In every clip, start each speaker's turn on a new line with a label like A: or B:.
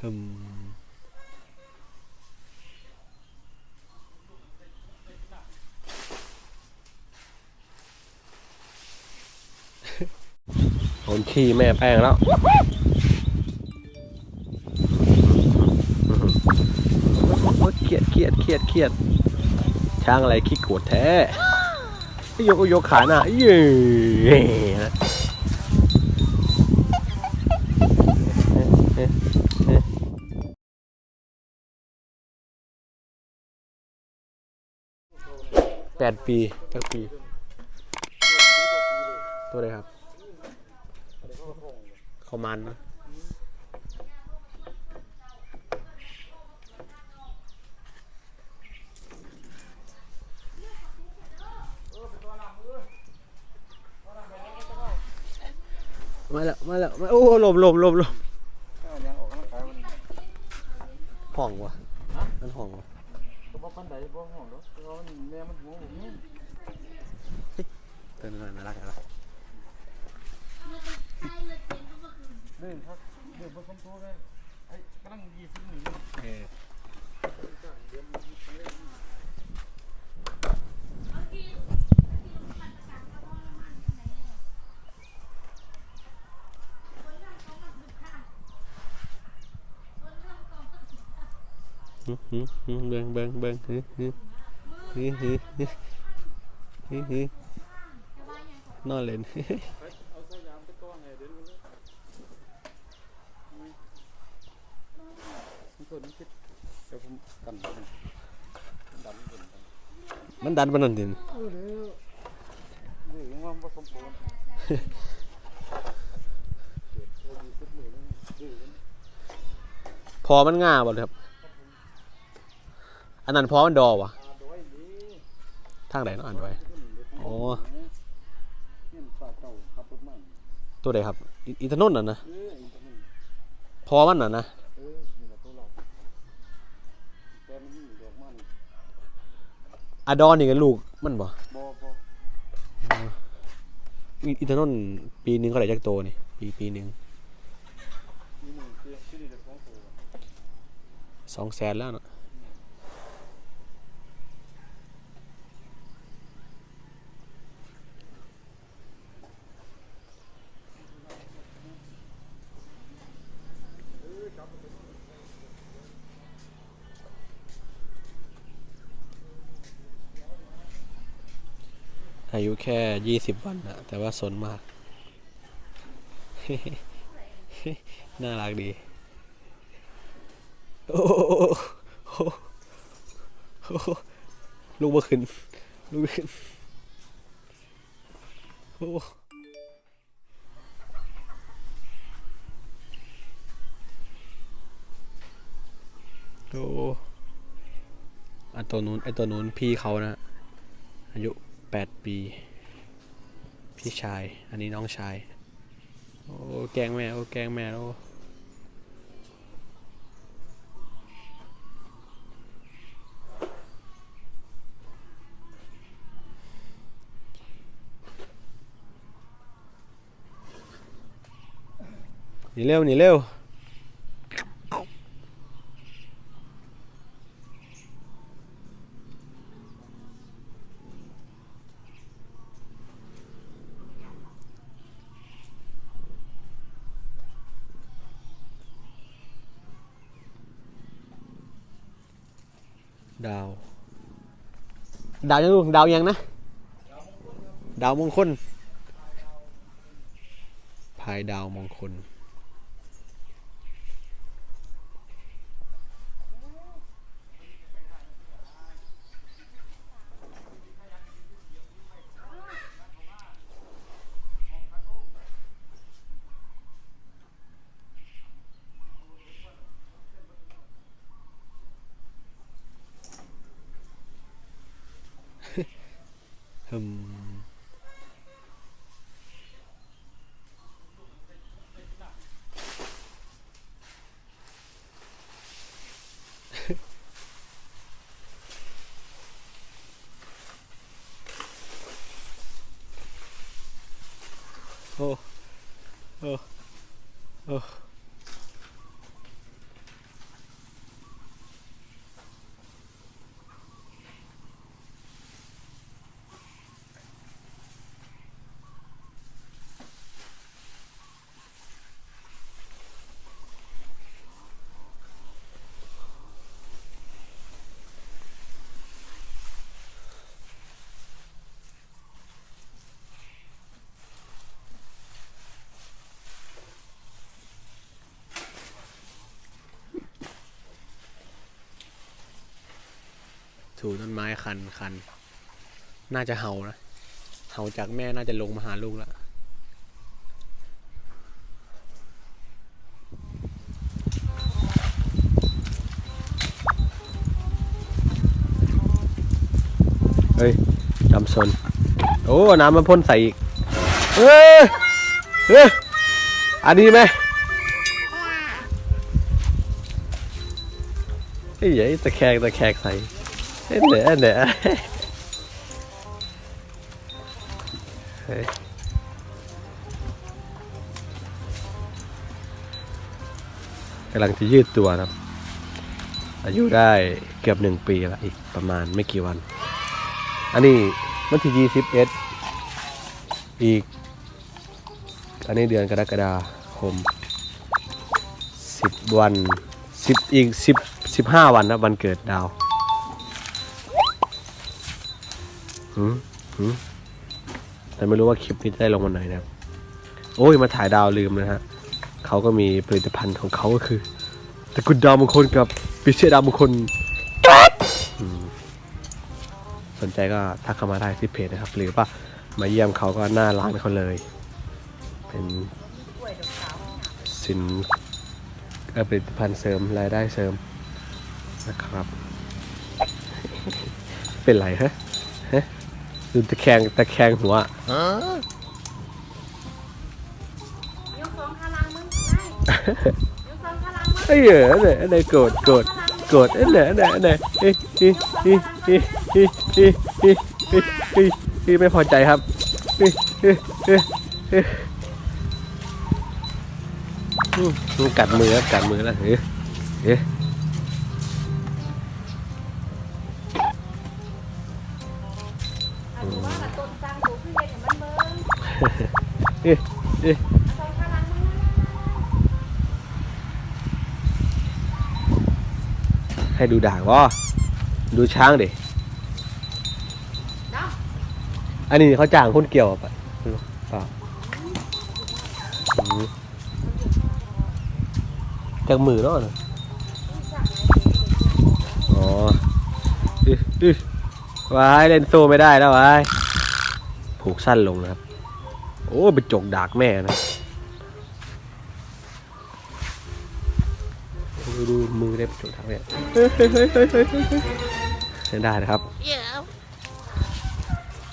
A: ฮึมคนขี่แม่แป้งแล้ว เครียดเครียดเครียดเครียด ช้างอะไรขี้โกรธแท้ยกยกขาหน้าเย้ แปดปีแปดปี ตัวอะไรครับ เขามันนะมาแล้วมาแล้วมาโอ้ลมลมลมลมห้องวะมันห้องวะ
B: ก็บ่ ปันใดบ่ห้องดอกเพราะว่ามันแม่มันหัวบ่มี
A: เต้นน่ารักนะ
B: เดินครับเดินบ่สมตัวเลยไอ้กำลัง20นี่
A: เออ เบิ่งเบิ่งเบิ่งนอนเล่น
B: เอาสยามไปก่อนให้เดี๋ยวนี้มันคนเฮ้ยมันดันนัน
A: มันดันมันนั่นดิน
B: เออเด้อเด้อยังว่าบ่สมบูรณ์เกิดโอ้ยสิบมื้อนึงเด้อมัน
A: พอมันง่าบ่เลยครับ อันนั้นพอมันดอวะทางไหนเนาะอ่านไว้อ๋อ
B: เนี่ยฝากเจ้าขับรถมา
A: ตัวใดครับอินทนนท์น่ะนะพอมันน่ะนะ
B: อะดอน
A: นี่ก็ลูกมันบ่อินทนนท์ปีหนึงเขาได้จักโตนี่ปีปีหนึ่ง
B: สอง
A: แสนแล้วเนาะ อายุแค่ยี่สิบวันนะแต่ว่าสนมาก น่ารักดี โอ้โหลูกมาขึ้นลูกบ่ขึ้นโอ้โอ้ไอตัวนู้นไอตัวนู้นพี่เขานะอายุ แปดปี พี่ชาย อันนี้น้องชาย โอ้แกงแม่ โอ้แกงแม่โอ้หนีเร็วหนีเร็ว ดาว ดาวยังลูกดาวยังนะ ดาวมงคลพายดาวมงคล ฮึมโอ้ ถูต้นไม้คันคัน น่าจะเห่านะ เห่าจากแม่น่าจะลงมาหาลูกแล้วเฮ้ยจำซนโอ้ น้ำมันพ่นใส่อีก เฮ้ย เฮ้ย อันนี้ไหมไอ้เหี้ยตะแคงตะแคงใส่ เอ้ยเหนือเหนือเฮ้ยกำลังจะยืดตัวครับ อายุได้เกือบหนึ่งปีละอีกประมาณไม่กี่วัน อันนี้มันที่ยี่สิบเอ็ดอีก อันนี้เดือนกรกฎาคมสิบวันสิบอีกสิบสิบห้าวันนะวันเกิดดาว หืมหืมแต่ไม่รู้ว่าคลิปนี้จะได้ลงวันไหนนะครับโอ้ยมาถ่ายดาวลืมนะฮะเขาก็มีผลิตภัณฑ์ของเขาก็คือตะกรุดดาวมงคลกับปิเชยดาวมงคลอืมสนใจก็ทักเข้ามาได้ที่เพจนะครับ หรือว่ามาเยี่ยมเขาก็หน้าร้านเขาเลย เป็นสินเอ่อผลิตภัณฑ์เสริมรายได้เสริมนะครับ เป็นไรฮะฮะ ดูตะแคงตะแคงหัว
C: ยกสองพลังมึงได้ยกสองพลังมึง
A: ไอ้เหรอเนี่ยอะไรโกรธโกรธโกรธไอ้ไหนไหนไหนเฮ้ยเฮ้ยเฮ้ยเฮ้ยเฮ้ยเฮ้ยเฮ้ยเฮ้ยเฮ้ยเฮ้ยไม่พอใจครับเฮ้ยเฮ้ยเฮ้ยเฮ้ยอืมมันกัดมือแล้วกัดมือแล้วเฮ้ยเฮ้ย ให้ดูด่างวะดูช้างดิ
C: เนาะ
A: อันนี้เขาจ้างคนเกี่ยวอะปะเปล่าอืมจากมือเนาะน่ะอ๋ออึอึวายเล่นโซ่ไม่ได้แล้ววายผูกสั้นลงนะครับ โอ้ไปจกดากแม่นะดูดูมือได้ไปจกดากแม่เฮ้ยเฮ้ยเฮ้ยเฮ้ยเฮ้ยได้นะครับ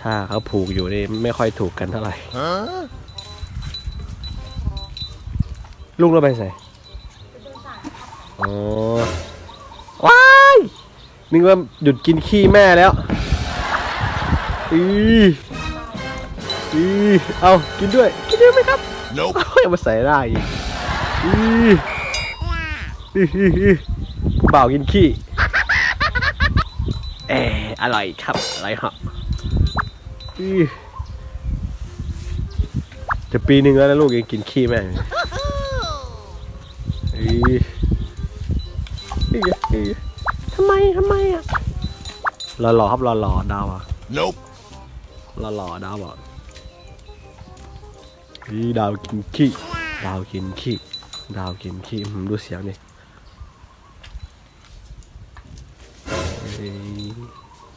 A: ถ้าเขาผูกอยู่นี่ไม่ค่อยถูกกันเท่าไหร่ลุงเราไปใส่อ๋อว้ายนึกว่าหยุดกินขี้แม่แล้วอีอี เอากินด้วย กินด้วยไหมครับ
B: Nope
A: เอาอย่ามาใส่ได้อีกอีอีอีอีผู้บ่าวกินขี้เอออร่อยครับอร่อยเหรออีจะปีหนึ่งแล้วนะลูกยังกินขี้แม่งอีอีอีทำไมทำไมอะหล่อๆครับหล่อๆดาวอะ
B: Nope
A: หล่อๆดาวอะ อีดาวกินขี้ดาวกินขี้ดาวกินขี้อืมดูเสียงดิเอ้ย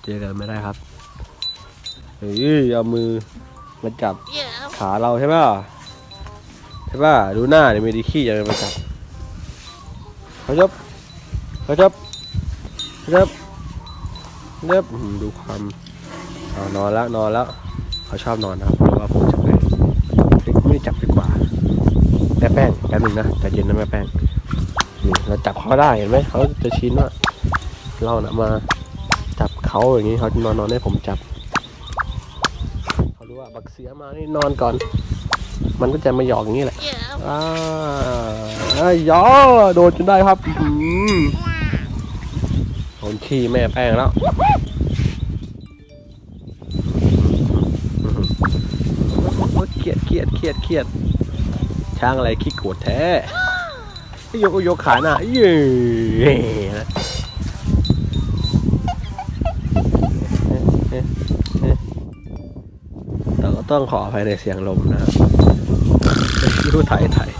A: เจอกันไม่ได้ครับเฮ้ยเอามือมาจับขาเราใช่ป่ะใช่ป่ะดูหน้าเนี่ยมีดีขี้จะมาจับเขาจับเขาจับเขาจับเล็บอืมดูความนอนแล้วนอนแล้วเขาชอบนอนนะครับเพราะว่าผมจับให้เฮ้ยไม่จับดีกว่าแม่แป้งแป๊บนึงนะใจเย็นนะแม่แป้งนี่เราจับเขาได้เห็นไหมเขาจะชินว่าเรานะมาจับเขาอย่างนี้เขาจะนอนนอนให้ผมจับเขารู้ว่าบักเสียมานี่นอนก่อน มันก็จะมาหยอกอย่างนี้แหละอ่าไอ้ยยอโดนจนได้ครับอื้อหือโดนขี้แม่แป้งแล้วอื้อหือโอ๊ยเครียดเครียดเครียดเครียด ช้างอะไรขี้โกรธแท้ยกยกขาหน้าเย้แต่ก็ต้องขออภัยในเสียงลมนะครับรู้ไทยไทย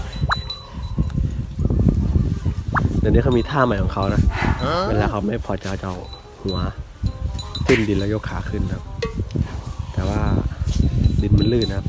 A: เดี๋ยวนี้เขามีท่าใหม่ของเขานะ เวลาเขาไม่พอใจเจะเอาหัว ขึ้นดินแล้วยกขาขึ้นครับ แต่ว่าดินมันลื่นนะครับ